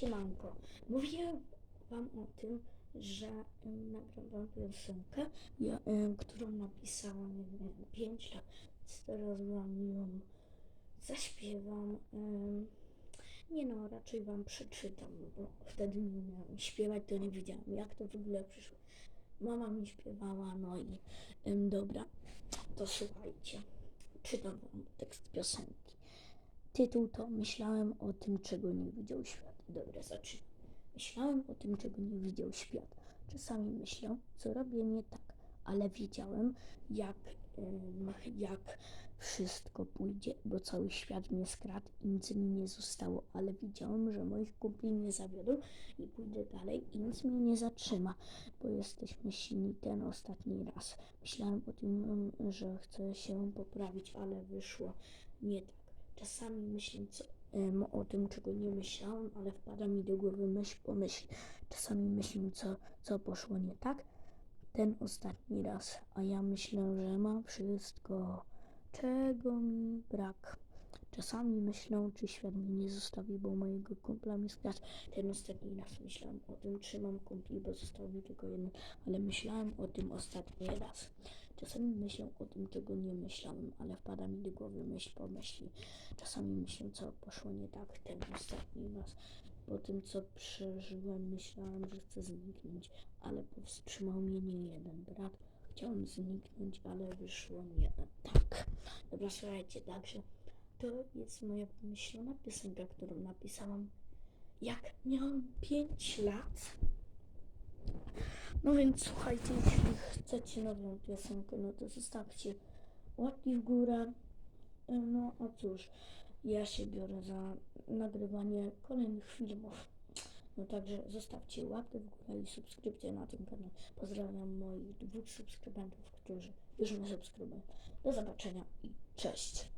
Siemanko, mówiłem wam o tym, że wam piosenkę, ja, którą napisałam, nie wiem, 5 lat, teraz wam ją zaśpiewam. nie no, raczej wam przeczytam, bo wtedy nie umiałam śpiewać, to nie wiedziałam, jak to w ogóle przyszło. Mama mi śpiewała, no i dobra, to słuchajcie. Czytam wam tekst piosenki. Tytuł to Myślałem o tym, czego nie widział świat. Dobra, zaczynam. Myślałem o tym, czego nie widział świat. Czasami myślę, co robię nie tak, ale wiedziałem, jak, jak wszystko pójdzie, bo cały świat mnie skradł i nic mi nie zostało, ale wiedziałem, że moich kumpli nie zawiodą i pójdę dalej i nic mnie nie zatrzyma, bo jesteśmy silni ten ostatni raz. Myślałem o tym, że chcę się poprawić, ale wyszło nie tak. Czasami myślę co, em, o tym, czego nie myślałem, ale wpada mi do głowy myśl po myśli. Czasami myślę, co, co poszło nie tak, ten ostatni raz, a ja myślę, że mam wszystko, czego mi brak. Czasami myślę, czy świat mnie nie zostawi, bo mojego kumpla mi skradł. Ten ostatni raz myślałem o tym, czy mam kumpli, bo został mi tylko jeden, ale myślałem o tym ostatni raz. Czasami myślę o tym, czego nie myślałem, ale wpada mi do głowy myśl po myśli. Czasami myślę, co poszło nie tak ten ostatni raz. Po tym, co przeżyłem, myślałem, że chcę zniknąć, ale powstrzymał mnie nie jeden brat. Chciałem zniknąć, ale wyszło nie tak. Dobra, słuchajcie, także to jest moja wymyślona piosenka, którą napisałam jak miałam 5 lat. No więc słuchajcie, jeśli chcecie nową piosenkę, no to zostawcie łapki w górę. No a cóż, ja się biorę za nagrywanie kolejnych filmów. No także zostawcie łapkę w górę i subskrypcję na tym kanale. Pozdrawiam moich dwóch subskrybentów, którzy już mnie subskrybują. Do zobaczenia i cześć.